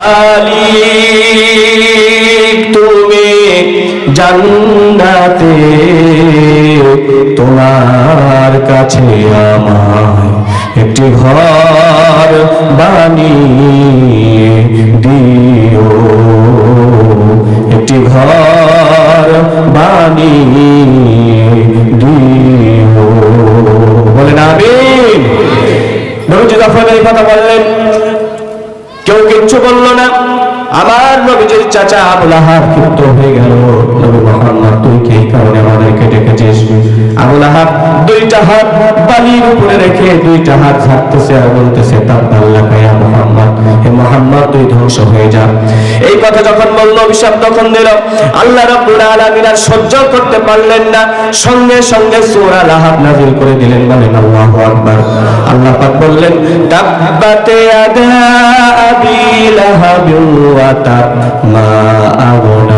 মালিক তুমি জান্নাতে, তোমার কাছে আমায় একটি ঘর বানিয়ে দিও। একটি ঘর বানিয়ে দিও। বলেন আমিন। নবীজি যখন এই কথা বললেন কেউ কিচ্ছু বলল না। আমার নবীজির চাচা আবুল আহাব ক্ষিপ্ত হয়ে গেল। নবী মোহাম্মদ তুই কারণে আমাদেরকে ডেকেছিস আবুল আহাব দুইটা হাত বালির উপরে রেখে দুইটা হাত ঝাড়তেছে আর বলতেছে তাব্বাল্লা কায়া মোহাম্মদ। হে মোহাম্মদ, তুই ধ্বংস হয়ে যা। এই কথা যখন বলল, অভিশাপ তখন দিল। আল্লাহ আলামিন আর সহ্য করতে পারলেন না। সঙ্গে সঙ্গে সূরা নাযিল করে দিলেন, বলেন, আল্লাহু আকবার। আল্লাহ পাক বললেন, তাব্বাতে আবি ওয়া তাব মা আগনা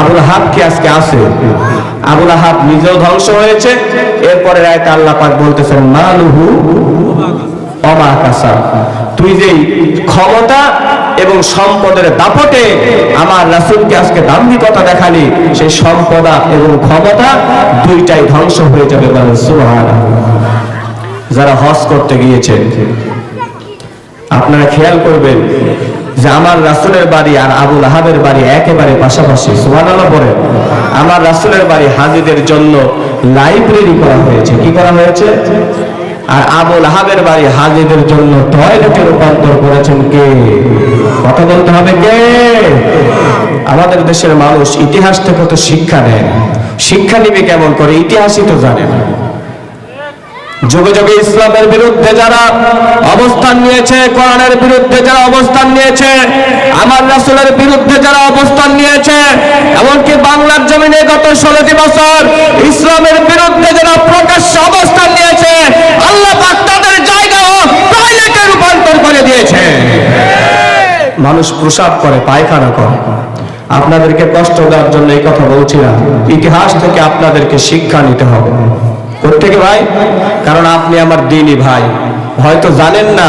আবুল হাব কি আজকে আছে? আবুল হাব নিজেও ধ্বংস হয়েছে এরপরে রায়তে আল্লাহ পাক বলতেছেন, মালুহু অমাকাসা তুই যেই ক্ষমতা এবং সম্পদের দাপটে আমার রাসূলকে আজকে দাম্ভিকতা দেখালি, সেই সম্পদা এবং ক্ষমতা দুইটাই ধ্বংস হয়ে যাবে যারা হজ করতে গিয়েছেন, আপনারা খেয়াল করবেন যে আমার রাসূলের বাড়ি আর আবুল আহাবের বাড়ি একেবারে পাশাপাশি বলেন আমার রাসূলের বাড়ি হাজিদের জন্য লাইব্রেরি করা হয়েছে। কি করা হয়েছে? আর আবুল আহাবের বাড়ি হাজিদের জন্য টয়লেটে রূপান্তর করেছেন কে? কথা বলতে হবে কে? আমাদের দেশের মানুষ ইতিহাস থেকে তো শিক্ষা নেয়। শিক্ষা নিবে কেমন করে? ইতিহাসই তো জানে না। যুগে যুগে ইসলামের বিরুদ্ধে যারা অবস্থান নিয়েছে, কোরআনের বিরুদ্ধে যারা অবস্থান নিয়েছে, আমার রাসূলের বিরুদ্ধে যারা অবস্থান নিয়েছে, এমনকি বাংলার জমিনে গত ষোলোটি বছর ইসলামের বিরুদ্ধে যারা প্রকাশ্য অবস্থান নিয়েছে, আল্লাহ তাদের জায়গাও টয়লেটে রূপান্তর করে দিয়েছে। মানুষ প্রসাব করে, পায়খানা করে। আপনাদেরকে কষ্ট দেওয়ার জন্য এই কথা বলছিলাম। ইতিহাস থেকে আপনাদেরকে শিক্ষা নিতে হবে। প্রত্যেকে ভাই, কারণ আপনি আমার দিনই ভাই। হয়তো জানেন না,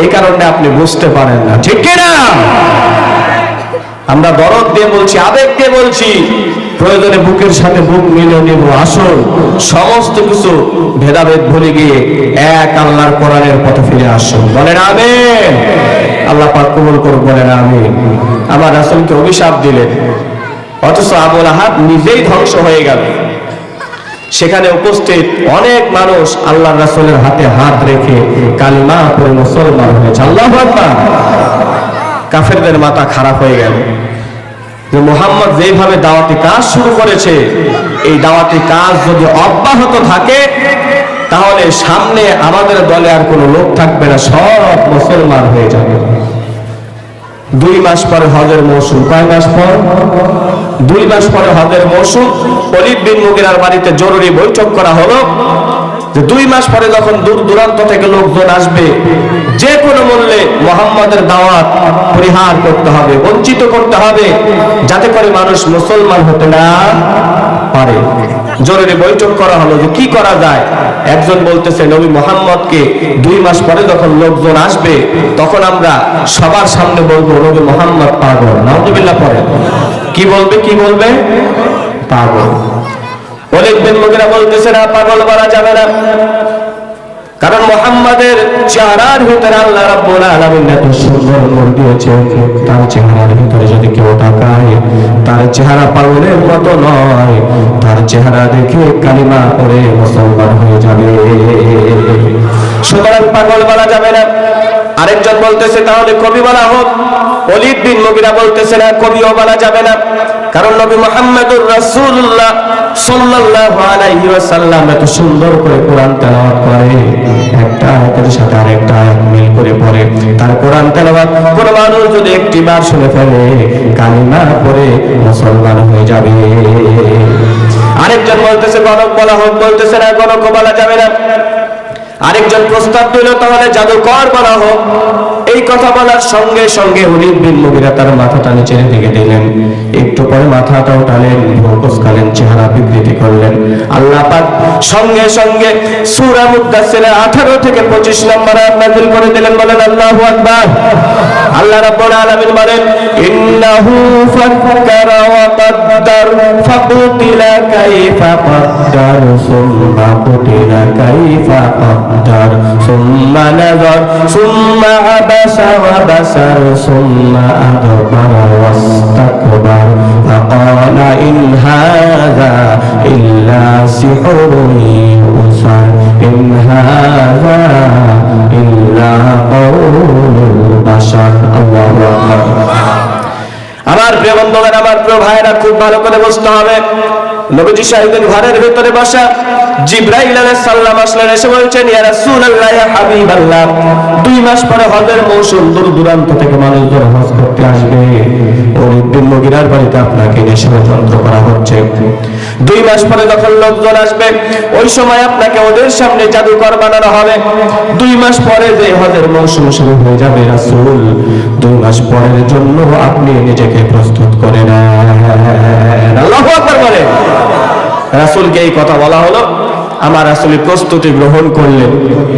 এই কারণে আপনি বুঝতে পারেন না। ঠিক না আমরা দরদ দিয়ে বলছি, আবেগ দিয়ে বলছি, প্রয়োজনে বুকের সাথে বুক মিলে নেব। আসল সমস্ত কিছু ভেদাভেদ ভুলে গিয়ে এক আল্লাহর কোরআনের পথে ফিরে আসুন। বলেন আমেন। আল্লাহ পাক কবুল করুন বলেন আমিন। আমার রাসূলকে অভিশাপ দিলেন? অথচ আবুল আহাব নিজেই ধ্বংস হয়ে গেল। সেখানে উপস্থিত অনেক মানুষ আল্লাহ রাসূলের হাতে হাত রেখে কালিমা পড়ে মুসলমান হয়েছে। আল্লাহ কাফেরদের মাথা খারাপ হয়ে গেল। যে মোহাম্মদ যেভাবে দাওয়াতি কাজ শুরু করেছে, এই দাওয়াতি কাজ যদি অব্যাহত থাকে, তাহলে সামনে আমাদের দলে আর কোনো লোক থাকবে না, সব মুসলমান হয়ে যাবে। দুই মাস পরে হজের মৌসুম, কয় মাস পর? দুই মাস পরে হজের মৌসুম অলিদ বিন মুগিরার বাড়িতে জরুরি বৈঠক করা হলো যে দুই মাস পরে যখন দূর দূরান্ত থেকে লোকজন আসবে, যে কোনো মূল্যে মোহাম্মদের দাওয়াত পরিহার করতে হবে, বঞ্চিত করতে হবে, যাতে করে মানুষ মুসলমান হতে না পারে। জরুরি বৈঠক করা হলো যে কি করা যায়? একজন বলতেছে, নবী মোহাম্মদকে দুই মাস পরে যখন লোকজন আসবে, তখন আমরা সবার সামনে বলব, নবী মোহাম্মদ পাগল। নাউজুবিল্লাহ পরে কি বলবে কি বলবে? পাগল। অনেকদিন লোকেরা বলতেছে না, পাগল বলা যাবে না। কারণ মোহাম্মদের চেহারার ভিতরে আল্লাহ রাব্বুল আলামিন এত সুন্দর নূর দিয়েছে, তার চেহারার ভিতরে যদি কেউ তাকায়, তার চেহারা পাগলের মতো নয়, তার চেহারা দেখে কালিমা পড়ে মুসলমান হয়ে যাবে। সুতরাং পাগল বলা যাবে না। আরেকজন বলতেছে, তাহলে কবি বলা হোক অলিদ বিন মুগিরা বলতেছে না, কবিও বলা যাবে না। কারণ নবী মোহাম্মদুর রাসূলুল্লাহ সাল্লাল্লাহু আলাইহি ওয়াসাল্লাম এত সুন্দর করে কোরআন তেলাওয়াত করে। একটা আয়াতের সাথে আরেকটা আয়াত মিল করে পড়ে। তার কোরআন তেলাওয়াত কোন মানুষ যদি একটি বার শুনে ফেলে, কালিমা পড়ে মুসলমান হয়ে যাবে। আরেকজন বলতেছে, গণক বলা হোক, বলতেছে না গণক বলা যাবে না। আরেকজন প্রস্তাব দিল, তাহলে জাদুকর বলা হোক। এই কথা বলার সঙ্গে সঙ্গে হলিদ বিন মুগিরা তার মাথাটা নিচের দিকে দিলেন। একটু পরে মাথাটা উঠালেন ভোকসকালেন চেহারা বিকৃতি করলেন। আল্লাহ পাক সঙ্গে সঙ্গে সূরা মুদাসসিরের 18 থেকে 25 নম্বর আয়াত নাযিল করে দিলেন, বলেন, আল্লাহু আকবার। আল্লাহ রাব্বুল আলামিন বলেন, ইন্নাহু ফাক্কারা ওয়া কাদ্দার, ফাকুতিলা কাইফা কাদ্দার সুম্মা কুতিলা কাইফা কাদ্দার। নাযার সুম্মা আবাসা ওয়া বাসার সুম্মা আদবারা ওয়াস্তাকবার ফাকালা ইন হাযা ইল্লা সিহরুন ইউসার ইন হাযা ইল্লা কাউলুল বাশার আল্লাহু আকবার আমার প্রিয় বন্ধুগণ, আমার প্রিয় ভাইরা খুব ভালো করে বুঝতে হবে। নবীজি সাহেবের ঘরের ভেতরে বসা। জিব্রাইল আলাইহিস আসলেন, এসে বলছেন, ইয়া রাসূলুল্লাহ, ইয়া হাবিবাল্লাহ। দুই মাস পরে হজের মৌসুম, দূর দূরান্ত থেকে মানুষজন হজ করতে আসবে। বাড়িতে আপনাকে করা হচ্ছে। দুই মাস পরে লোকজন আসবে, ওই সময় আপনাকে ওদের সামনে জাদুকর বানানো হবে। দুই মাস পরে যে হজের মৌসুম শুরু হয়ে যাবে, রাসূল, দুই মাস পরের জন্য আপনি নিজেকে প্রস্তুত করে নেন। আল্লাহু আকবার বলেন। রাসূলকে এই কথা বলা হলো। আমার আসলে প্রস্তুতি গ্রহণ করলেন।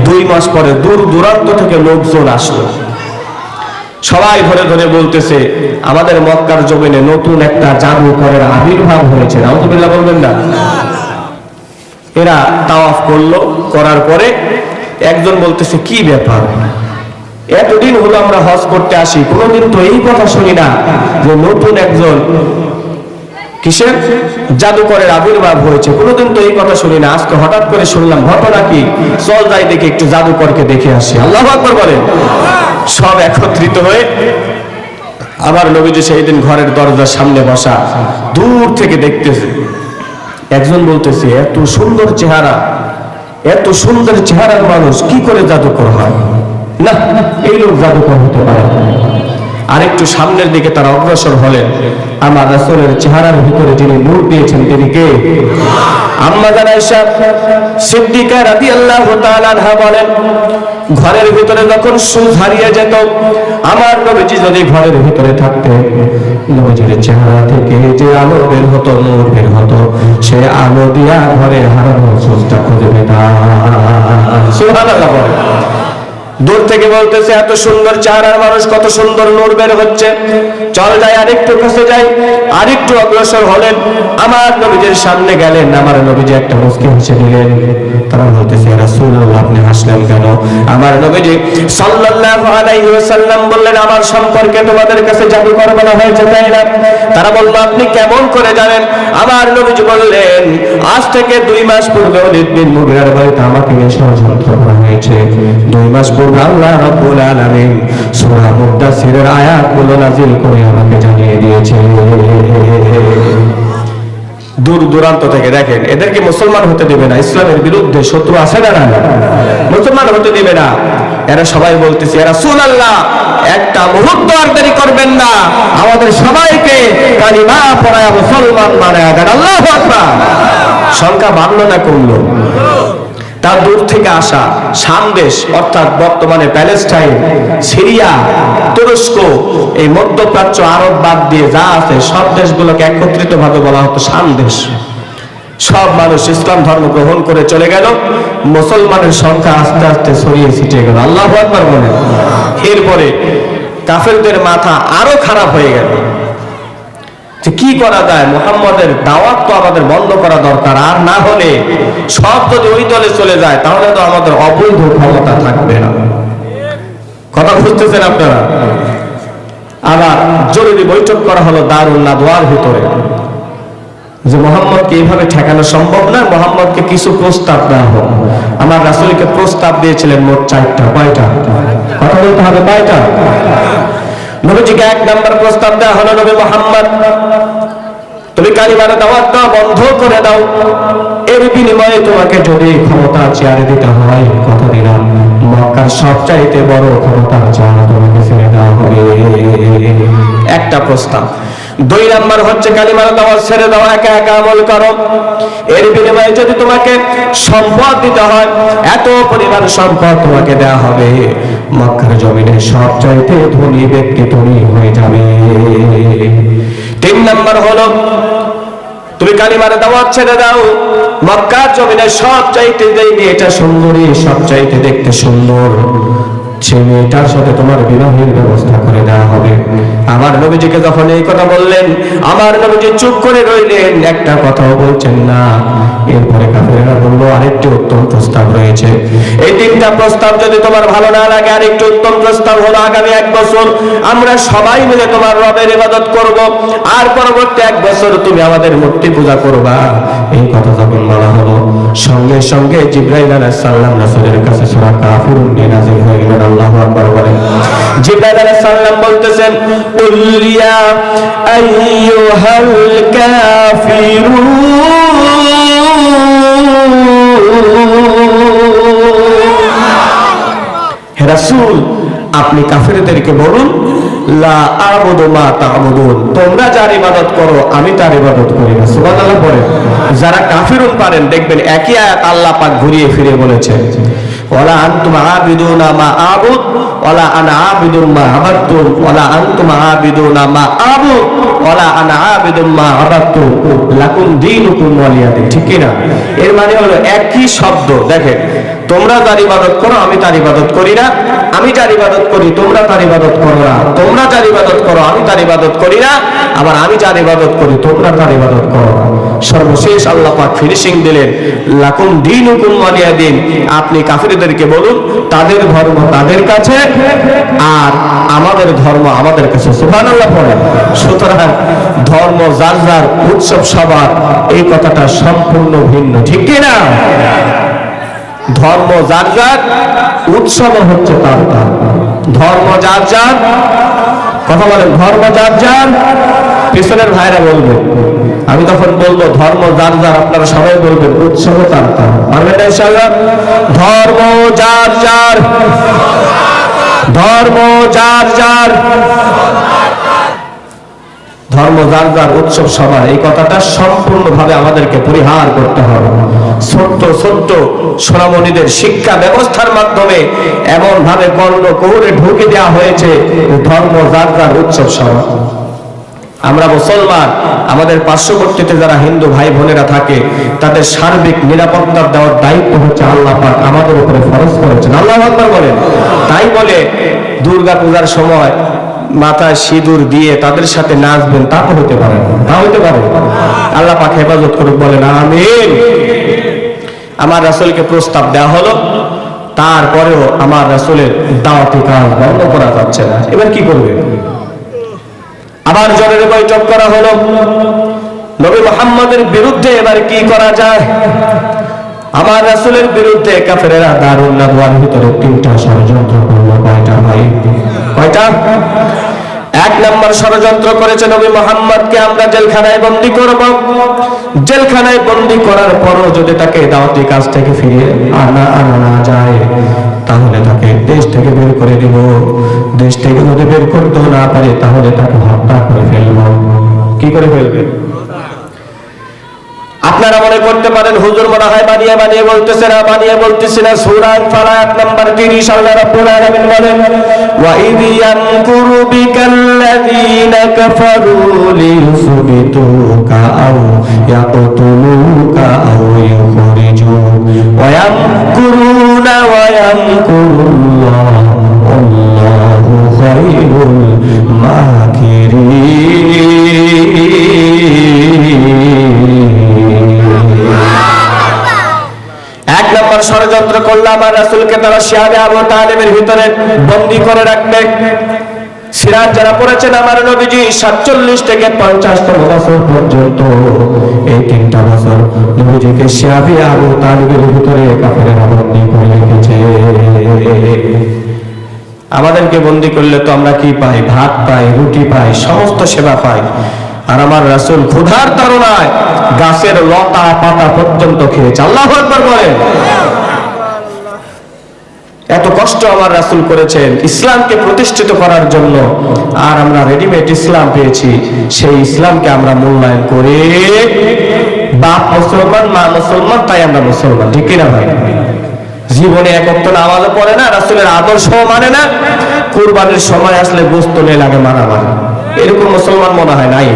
দুই মাস পরে দূর দূরান্ত থেকে লোকজন আসলো। সবাই ধরে ধরে বলতেছে, আমাদের মক্কার জমিনে নতুন একটা জাদুকরের আবির্ভাব হয়েছে। আলহামদুলিল্লাহ বলবেন না। এরা তাওয়াফ করল, করার পরে একজন বলতেছে, কি ব্যাপার? এতদিন হলো আমরা হজ করতে আসি, কোনোদিন তো এই কথা শুনি না যে নতুন একজন কিসের? জাদুকরের আবির্ভাব হয়েছে। কোনোদিন তো এই কথা শুনি না। আজকে হঠাৎ করে শুনলাম, ঘটনা কি? চল যাই দেখে, একটু জাদুকরকে দেখে আসি। আল্লাহ আকবর বলে সব একত্রিত হয়ে আবার নবীজি সেই দিন ঘরের দরজার সামনে বসা দূর থেকে দেখতেছে। একজন বলতেছে, এত সুন্দর চেহারা, এত সুন্দর চেহারার মানুষ, কি করে জাদুকর হয়? না, এই লোক জাদুকর হতে পারে না। আরেকটু সামনের দিকে তারা অগ্রসর হলেন। আমার রাসূলের চেহারার ভিতরে যিনি নূর দিয়েছেন তিনি কে? আম্মা জানাইশা সিদ্দিকা বলেন, ঘরের ভিতরে যখন সুজ হারিয়ে যেত, আমার নবীজি যদি ঘরের ভিতরে থাকতেন, নবীজির চেহারা থেকে যে আলো বের হতো, নূর বের হতো, সে আলো দিয়া ঘরে হারানো সুজটা খুঁজে পেতাম। সুবহানাল্লাহ দূর থেকে বলতেছে, এত সুন্দর চেহারার মানুষ, কত সুন্দর নূর বের হচ্ছে। চল যাই, আরেকটু কাছে যাই। আরেকটু অগ্রসর হলেন। আমার নবীজের সামনে গেলেন। আমার নবীজি একটা মুসকি হেসে দিলেন। সম্পর্কে তোমাদের কাছে হয়েছে, তাই না? তারা আপনি কেমন করে আমার বললেন, আজ থেকে দুই মাস পূর্বে আমাকে হয়েছে। দুই মাস দূর দূরান্ত থেকে দেখেন এদেরকে মুসলমান হতে দেবে না? ইসলামের বিরুদ্ধে শত্রু আছে না না মুসলমান হতে দেবে না। এরা সবাই বলতেছে এরা সুন আল্লাহ একটা মুহূর্ত আর দেরি করবেন না। আমাদের সবাইকে কালিমা পড়ায় মুসলমান বানায় দেন। আল্লাহ সংখ্যা না, কমলো। তার দূর থেকে আসা শাম দেশ অর্থাৎ বর্তমানে প্যালেস্টাইন, সিরিয়া, তুরস্ক, এই মধ্যপ্রাচ্য, আরব বাদ দিয়ে যা আছে, সব দেশগুলোকে একত্রিত ভাবে বলা হতো শাম দেশ সব মানুষ ইসলাম ধর্ম গ্রহণ করে চলে গেল। মুসলমানের সংখ্যা আস্তে আস্তে ছড়িয়ে ছিটিয়ে গেল। আল্লাহ একবার বলে এরপরে কাফেরদের মাথা আরও খারাপ হয়ে গেল। যে কি করা যায়? মোহাম্মদের দাওয়াত তো আমাদের বন্ধ করা দরকার, আর না হলে সব যদি ওই দলে চলে যায়, তাহলে তো আমাদের অবৈধ ক্ষমতা থাকবে না। কথা বুঝতেছেন আপনারা? আবার জরুরি বৈঠক করা হলো দারুল নাদওয়ার ভিতরে। যে মোহাম্মদকে এইভাবে ঠেকানো সম্ভব না, মোহাম্মদকে কিছু প্রস্তাব দেওয়া হোক। আমার রাসূলকে প্রস্তাব দিয়েছিলেন মোট চারটা, কয়টা? কথা বলতে হবে কয়টা? নবীজিকে এক নম্বর প্রস্তাব দেওয়া হলো নবী মোহাম্মদ। তুমি কালিমার দাওয়াত দাও বন্ধ করে দাও। এর বিনিময়ে তোমাকে যদি ক্ষমতা চেয়ারে দিতে হয় কথা দিলাম। মক্কার সবচাইতে বড় ক্ষমতা চেয়ার তোমাকে ছেড়ে দেওয়া হবে। একটা প্রস্তাব। দুই নাম্বার হচ্ছে কালিমার দাওয়াত ছেড়ে দাও, একা একা আমল করো। এর বিনিময়ে যদি তোমাকে সম্পদ দিতে হয়, এত পরিমাণ সম্পদ তোমাকে দেওয়া হবে। মক্কার জমিনে সবচাইতে ধনী ব্যক্তি তুমি হয়ে যাবে। তিন নাম্বার হলো, তুমি কালিমার দাওয়াত ছেড়ে দাও। মক্কার জমিনে সব চাইতে যে মেয়েটা সুন্দরী সব চাইতে দেখতে সুন্দর, সে সাথে তোমার বিবাহের ব্যবস্থা করে দেওয়া হবে। আমার নবীজিকে যখন এই কথা বললেন, আমার নবীজি চুপ করে রইলেন। একটা কথাও বলছেন না। এরপরে কাফেরেরা বলল, আরেকটি উত্তম প্রস্তাব রয়েছে। এই তিনটা প্রস্তাব যদি তোমার ভালো না লাগে, আরেকটি উত্তম প্রস্তাব হলো আগামী এক বছর আমরা সবাই মিলে তোমার রবের ইবাদত করব। আর পরবর্তী এক বছর তুমি আমাদের মূর্তি পূজা করবা। এই কথা যখন বলা হলো, সঙ্গে সঙ্গে জিব্রাইল আলাইহিস সালাম রাসূলের কাছে সূরা কাফিরুন নাযিল হয়ে গেলেন। আল্লাহু আকবার বলেন, জিব্রাইল আলাইহিস সালাম বলতেছেন, কুল ইয়া আইয়ুহাল কাফিরুন। হে আপনি কাফেরদেরকে বলুন, লা আবুদু মা তা'বুদুন। তোমরা যার ইবাদত করো, আমি তার ইবাদত করি না। সুবহানাল্লাহ যারা কাফিরুন পারেন, দেখবেন একই আয়াত আল্লাহ পাক ঘুরিয়ে ফিরে বলেছে ওয়ালা আনতুম আবিদুনা মা আবুদ, ওয়ালা আনা আবিদুম মা আবাদতুম ওয়ালা আনতুম আবিদুনা মা আবুদ, ওয়ালা আনা আবিদুম মা আবাদতুম লাকুম দীনুকুম ওয়ালিয়াদিন, ঠিক কি না এর মানে হলো একই শব্দ, দেখেন, তোমরা তার ইবাদত করো, আমি তার ইবাদত করি না, আমি যার ইবাদত করি, তোমরা তার ইবাদত করো না, তোমরা যার ইবাদত করো, আমি তার ইবাদত করি না, আবার আমি যার ইবাদত করি, তোমরা তার ইবাদত করো না। সর্বশেষ আল্লাহ পাক ফিনিশিং দিলেন। লাকুম দিন হুকুম মানিয়া দিন আপনি কাফিরদেরকে বলুন, তাদের ধর্ম তাদের কাছে আর আমাদের ধর্ম আমাদের কাছে। সুবহানাল্লাহ পড়ে সুতরাং ধর্ম যার যার, উৎসব সবার, এই কথাটা সম্পূর্ণ ভিন্ন। ঠিক কি না ধর্ম যার যার, উৎসব হচ্ছে তার তার। ধর্ম যার যার, কথা বলেন, ধর্ম যার যার, পিছনের ভাইরা বলবে। আমি তখন বলব, ধর্ম যার যার, আপনারা সবাই বলবেন, উৎসব তার ধর্ম যার যার। ধর্ম যার যার। ধর্ম যার যার, উৎসব সবার। এই কথাটা সম্পূর্ণভাবে আমাদেরকে পরিহার করতে হবে। ছোট্ট ছোট্ট সোনামণিদের শিক্ষা ব্যবস্থার মাধ্যমে এমন ভাবে কর্ণ কৌরে ঢুকে দেওয়া হয়েছে, ধর্ম যার যার, উৎসব সবার। আমরা মুসলমান, আমাদের পার্শ্ববর্তীতে যারা হিন্দু ভাই বোনেরা থাকে, তাদের সার্বিক নিরাপত্তা দেওয়ার দায়িত্ব হচ্ছে আল্লাহ পাক আমাদের উপরে ফরজ করেছেন। আল্লাহ বলেন। তাই বলে দুর্গা পূজার সময় মাথায় সিঁদুর দিয়ে তাদের সাথে নাচবেন, তা তো হতে পারে তা হতে পারে। আল্লাহ পাক হেফাজত করুক, বলেন, আমিন। আমার রাসূলকে প্রস্তাব দেওয়া হলো, তারপরেও আমার রাসূলের দাওয়াতি কাজ বন্ধ করা যাচ্ছে না। এবার কি করবে? আবার জরুরি বৈঠক করা হলো। নবী মোহাম্মদের বিরুদ্ধে এবার কি করা যায়? আমার রাসূলের বিরুদ্ধে কাফেরেরা দারুণ নাদওয়ার ভিতরে তিনটা ষড়যন্ত্র করল। কয়টা ভাই? কয়টা? এক নম্বর ষড়যন্ত্র করেছে নবী মোহাম্মদকে, আমরা জেলখানায় বন্দি করব। জেলখানায় বন্দি করার পরও যদি তাকে দাওয়াতি কাজ থেকে ফিরে আনা আনা না যায় তাহলে তাকে দেশ থেকে বের করে দিব। দেশ থেকে যদি বের করতেও না পারে, তাহলে তাকে হত্যা করে ফেলব। কি করে ফেলবে? আপনারা মনে করতে পারেন, হুজুর মনে হয় বানিয়ে বানিয়ে বলতেছে না, বানিয়ে বলতেছে না। সূরা এক নাম্বার 30 আল্লাহ রাব্বুল আলামিন বলেন, ওয়া ইদ ইয়ামকুরু বিকাল্লাযীনা কাফারু লিয়ুসবিতুকা আও ইয়াকতুলুকা ষড়যন্ত্র করলে আমার রাসূলকে তারা শিয়াবে আবু তালেবের ভিতরে বন্দী করে রাখবে। সিরাজ যারা পড়েছেন আমার নবীজি, সাতচল্লিশ থেকে পঞ্চাশতম বছর পর্যন্ত এই তিনটা বছর নবীজিকে শিয়াবে আবু ভিতরে কাফেরেরা বন্দী করে রেখেছে। আমাদেরকে বন্দি করলে তো আমরা কি পাই? ভাত পাই, রুটি পাই, সমস্ত সেবা পাই। আর আমার রাসূল ক্ষুধার তাড়নায় গাছের লতা পাতা পর্যন্ত খেয়েছে। আল্লাহ বলেন। এত কষ্ট আমার রাসূল করেছেন ইসলামকে প্রতিষ্ঠিত করার জন্য। আর আমরা রেডিমেড ইসলাম পেয়েছি। সেই ইসলামকে আমরা মূল্যায়ন করে বাপ মুসলমান, মা মুসলমান, তাই আমরা মুসলমান। ঠিক কিনা ভাই? জীবনে একত্র নামাজও পড়ে না, রাসুলের আদর্শ মানে না। কুরবানির সময় আসলে গোস্ত নিয়ে লাগে মারামারি। এরকম মুসলমান মনে হয় নাই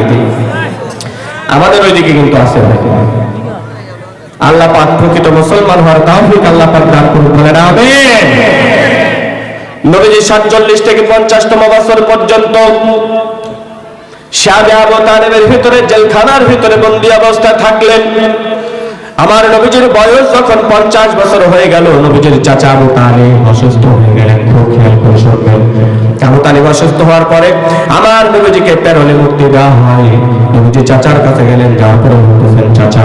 আমাদের ওইদিকে কিন্তু আছে ভাই। আল্লাহ পাক প্রকৃত মুসলমান হওয়ার তাওফিক আল্লাহ পাক দান করুন বলেন আমিন। নবীজি 47 থেকে 50 তম বছর পর্যন্ত শাবে আবু তালেবের ভিতরে জেলখানার ভিতরে বন্দী অবস্থায় থাকলেন। আমার নবীজির বয়স যখন পঞ্চাশ বছর হয়ে গেল, নবীজির চাচা আবু তালেব অসুস্থ হয়ে গেলেন, খুব খেয়াল করে আবু তালেব অসুস্থ হওয়ার পরে আমার নবীজিকে প্যারোলে মুক্তি দেওয়া হয়। নবীজি চাচার কাছে গেলেন, যাওয়ার পরে বলতেছেন, চাচা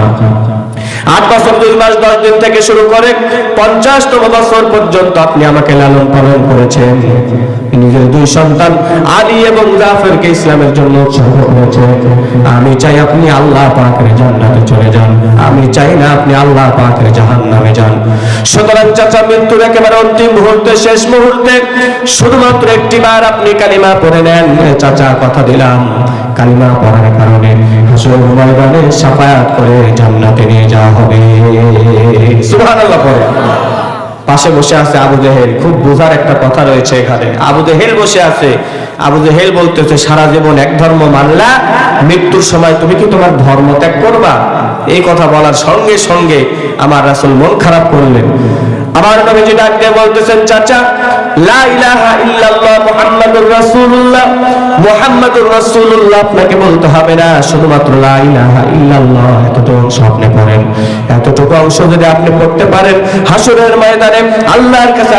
আট বছর দুই মাস, দশ দিন থেকে শুরু করে পঞ্চাশতম বছর পর্যন্ত আপনি আমাকে লালন পালন করেছেন। নিজের দুই সন্তান আলী এবং জাফরকে ইসলামের জন্য উৎসর্গ করেছে আমি চাই আপনি আল্লাহ পাকের জান্নাতে চলে যান। আমি চাই না আপনি আল্লাহ পাকের জাহান্নামে যান। সুতরাং চাচা, মৃত্যুর একেবারে অন্তিম মুহূর্তে, শেষ মুহূর্তে শুধুমাত্র একটি বার আপনি কালিমা পড়ে নেন। চাচা, কথা দিলাম। কালিমা পড়ার কারণে হাসর ময়দানে সাফায়াত করে জান্নাতে নিয়ে যাওয়া হবে। সুবহানাল্লাহ পড়ে। পাশে বসে আছে আবু জেহেল। খুব বোঝার একটা কথা রয়েছে এখানে। আবু জেহেল বসে আছে। আবু জেহেল বলতেছে, সারা জীবন এক ধর্ম মানলা, মৃত্যুর সময় তুমি কি তোমার ধর্ম ত্যাগ করবা? এই কথা বলার সঙ্গে সঙ্গে আমার রাসূল মন খারাপ করলেন। আমার নবীজি ডাক দিয়ে বলতেছেন, চাচা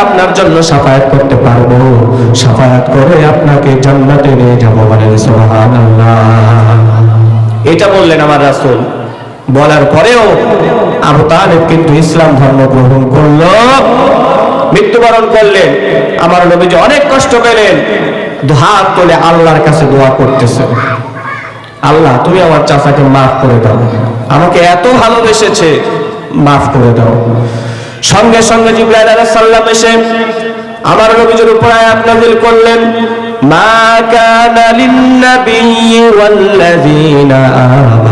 আপনার জন্য সাফায়াত করতে পারব। সাফায়াত করে আপনাকে নিয়ে যাব এটা বললেন আমার রাসূল। বলার পরেও আবু তালেব কিন্তু ইসলাম ধর্ম গ্রহণ করল। মৃত্যুবরণ করলেন। আমার নবীজি অনেক কষ্ট পেলেন। হাত তোলে আল্লাহর কাছে দোয়া করতেছে। আল্লাহ, তুমি আমার চাচাকে মাফ করে দাও। আমাকে এত ভালোবেসেছে, মাফ করে দাও। সঙ্গে সঙ্গে জিব্রাইল আলাইহিস সালাম এসে আমার নবীজির উপর আয়াত নাযিল করলেন, মা কানা লিন-নাবিয়্যি ওয়াল্লাযীনা আমানু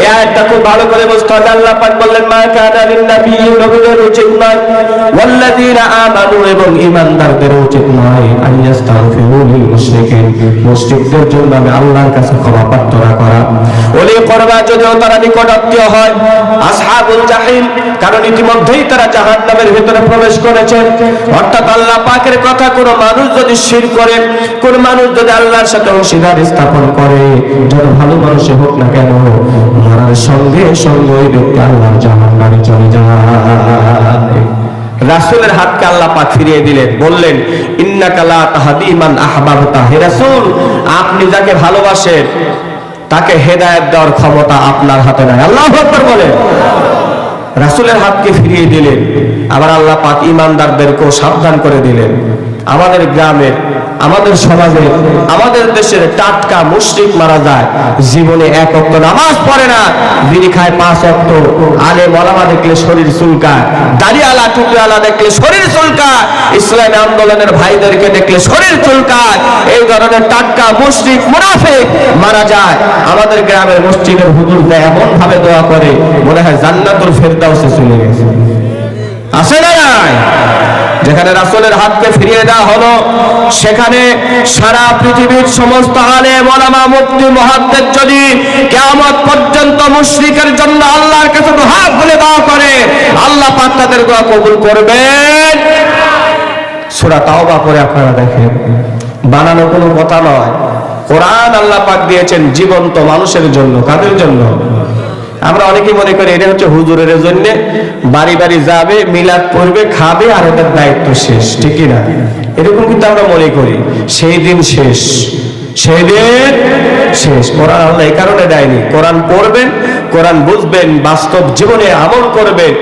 এই আয়াতটা খুব ভালো করে বুঝতে হবে আল্লাহ পাক বললেন, মা কানা নবীদের উচিত নয়। ওয়াল্লাযীনা আমানু এবং ঈমানদারদের উচিত নয় লিল মুশরিকিন। মুশরিকদের জন্য আমি আল্লাহর কাছে ক্ষমা প্রার্থনা করা। ওলি করবা তারা হয়, আসহাবুল জাহিম কারণ ইতিমধ্যেই তারা জাহান্নামের ভিতরে প্রবেশ করেছে। অর্থাৎ আল্লাহ পাকের কথা কোন মানুষ যদি শির করে, কোন মানুষ যদি আল্লাহর সাথে অংশীদার স্থাপন করে, যত ভালো মানুষই হোক না কেন মরার সঙ্গে সঙ্গে ওই ব্যক্তি আল্লাহর জাহান্নামে চলে যায় রাসূলের হাতকে আল্লাহ পাক ফিরিয়ে দিলেন, বললেন, ইন্নাকা লা তাহদি মান আহবাবতা হে রাসূল, আপনি যাকে ভালোবাসেন, তাকে হেদায়েত দেওয়ার ক্ষমতা আপনার হাতে নাই। আল্লাহ আকবার বলেন। রাসূলের হাতকে ফিরিয়ে দিলেন, আবার আল্লাহ পাক ইমানদারদেরকেও সাবধান করে দিলেন। আমাদের গ্রামের আমাদের সমাজে, আমাদের দেশের টাটকা মুশরিক মারা যায়, জীবনে এক অক্ত নামাজ পড়ে না, বিড়ি খায় পাঁচ অক্ত, আলে মলামা দেখলে শরীর চুলকায়, দাড়িয়ালা টুকরিওয়ালা দেখলে শরীর চুলকায়, ইসলামী আন্দোলনের ভাইদেরকে দেখলে শরীর চুলকায়, এই ধরনের টাটকা মুশরিক, মুনাফিক মারা যায়। আমাদের গ্রামের মসজিদের হুজুররা এমন ভাবে দোয়া করে, মনে হয় জান্নাতুল ফেরদাউসে চলে গেছে। আছে না নাই? যেখানে রাসূলের হাতকে ফিরিয়ে দেওয়া হলো, সেখানে সারা পৃথিবীর সমস্ত আলে মোলামা মুক্তি মহাদ্দের যদি কিয়ামত পর্যন্ত মুশরিকের জন্য আল্লাহর কাছে হাত খুলে দেওয়া করে, আল্লাহ পাক দোয়া কবুল করবেন। সূরা তাওবা করে আপনারা দেখেন, বানানো কোনো কথা নয়। কোরআন আল্লাহ পাক দিয়েছেন জীবন্ত মানুষের জন্য, কাদের জন্য? আমরা অনেকে মনে করি এটা হচ্ছে হুজুরের জন্য বাড়ি বাড়ি যাবে, মিলাদ পড়বে, খাবে আর এটার দায়িত্ব শেষ, ঠিক না এরকম কিন্তু আমরা মনে করি। সেই দিন শেষ, সেই দিন শেষ। কোরআন আল্লাহ এই কারণে দেয়নি। কোরআন পড়বেন কোরআন বুঝবেন, বাস্তব জীবনে আমল করবেন।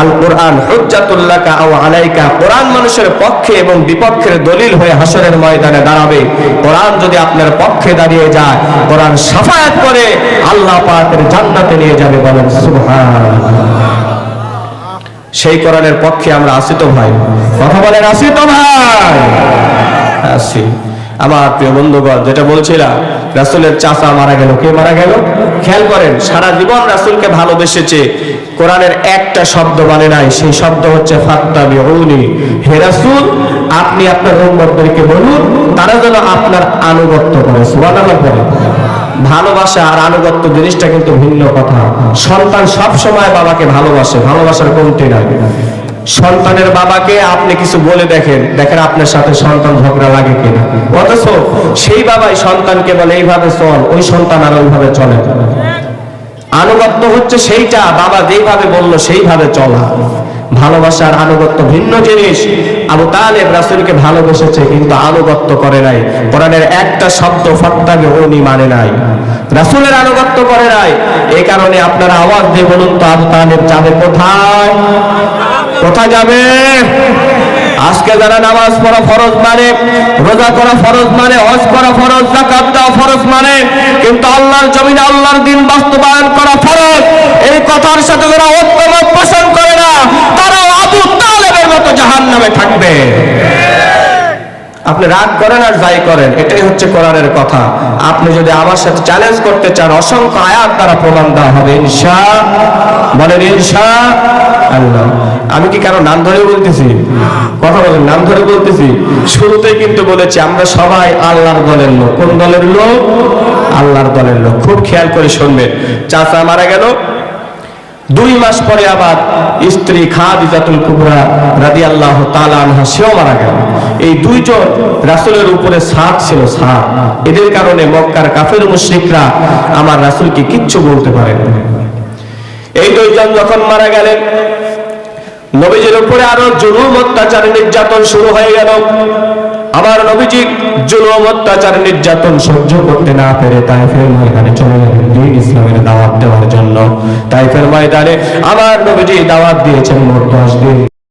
আল কোরআন হুজ্জাতুল্লাকা আও আলাইকা। কোরআন মানুষের পক্ষে এবং বিপক্ষের দলিল হয়ে হাসরের ময়দানে দাঁড়াবে। কোরআন যদি আপনার পক্ষে দাঁড়িয়ে যায়, কোরআন সাফায়াত করে, আল্লাহ পাকের জান্নাতে নিয়ে যাবে বলেন সেই কোরআনের পক্ষে আমরা আসি তো ভাই। কথা বলেন আসি তো ভাই। আসি আমার প্রিয় বন্ধুগণ, যেটা বলছিলাম, রাসূলের চাচা মারা গেল। কে মারা গেল? খেয়াল করেন, সারা জীবন রাসূলকে ভালোবেসেছে। কোরআনের একটা শব্দ মানে নাই, সেই শব্দ হচ্ছে, ফাত্তাবিউনি। হে রাসূল, আপনি আপনার উম্মতদেরকে বলুন, তারা যেন আপনার আনুগত্য করে। বলেন। ভালোবাসা আর আনুগত্য জিনিসটা কিন্তু ভিন্ন কথা। সন্তান সব সময় বাবাকে ভালোবাসে, ভালোবাসার কমতি নাই। সন্তানের বাবাকে আপনি কিছু বলে দেখেন দেখেন আপনার সাথে সন্তান ঝগড়া লাগে কিনা। অথচ সেই বাবাই সন্তানকে বলে, এইভাবে চল, ওই সন্তান আর ওইভাবে চলে আনুগত্য হচ্ছে সেইটা, বাবা যেইভাবে বলল সেইভাবে চলা। ভালোবাসার আনুগত্য ভিন্ন জিনিস। আবু তালেব রাসূলকে ভালোবেসেছে, কিন্তু আনুগত্য করে নাই। কোরআনের একটা শব্দ ফত্তাকে উনি মানে নাই। রাসূলের আনুগত্য করে নাই। এই কারণে আপনারা আওয়াজ দিয়ে বলুন তো, আবু তালেব যাবে কোথায়? কোথায় যাবে? আজকে যারা নামাজ পড়া ফরজ মানে রোজা করা ফরজ মানে হজ করা ফরজ জাকাত দেওয়া ফরজ মানে কিন্তু আল্লাহর জমিনে আল্লাহর দিন বাস্তবায়ন করা ফরজ। এই কথার সাথে যারা ঐক্যমত পোষণ করে না তারা আবু তালেবের মতো জাহান্নামে থাকবে। আপনি রাগ করেন আর যাই করেন, এটাই হচ্ছে কোরআনের কথা। আপনি যদি আমার সাথে চ্যালেঞ্জ করতে চান, অসংখ্য আয়াত দ্বারা প্রমাণ দেওয়া হবে। ইনশা, বলেন ইনশা আল্লাহ। আমি কি কারও নাম ধরে বলতেছি? কথা বলেন, নাম ধরে বলতেছি। শুরুতেই কিন্তু বলেছি, আমরা সবাই আল্লাহর দলের লোক। কোন দলের লোক? আল্লাহর দলের লোক। খুব খেয়াল করে শুনবেন। চাচা মারা গেল দুই মাস পরে আবার স্ত্রী খাদিজাতুল কুবরা রাদিয়াল্লাহু তাআলা আনহা সেও মারা গেল। এই দুইজন রাসুলের উপরে সাত ছিল সাত এদের কারণে মক্কার কাফের মুশরিকরা আমার রাসূলকে কিচ্ছু বলতে পারে এই দুইজন যখন মারা গেলেন, নবীজির উপরে আরও জুলুম, অত্যাচার, নির্যাতন শুরু হয়ে গেল। আবার নবীজি জুলুম, অত্যাচার, নির্যাতন সহ্য করতে না পেরে তাইফের ময়দানে চলে গেলেন দিন ইসলামের দাওয়াত দেওয়ার জন্য। তাইফের ময়দানে আবার নবীজি দাওয়াত দিয়েছেন মোট দশ দিন।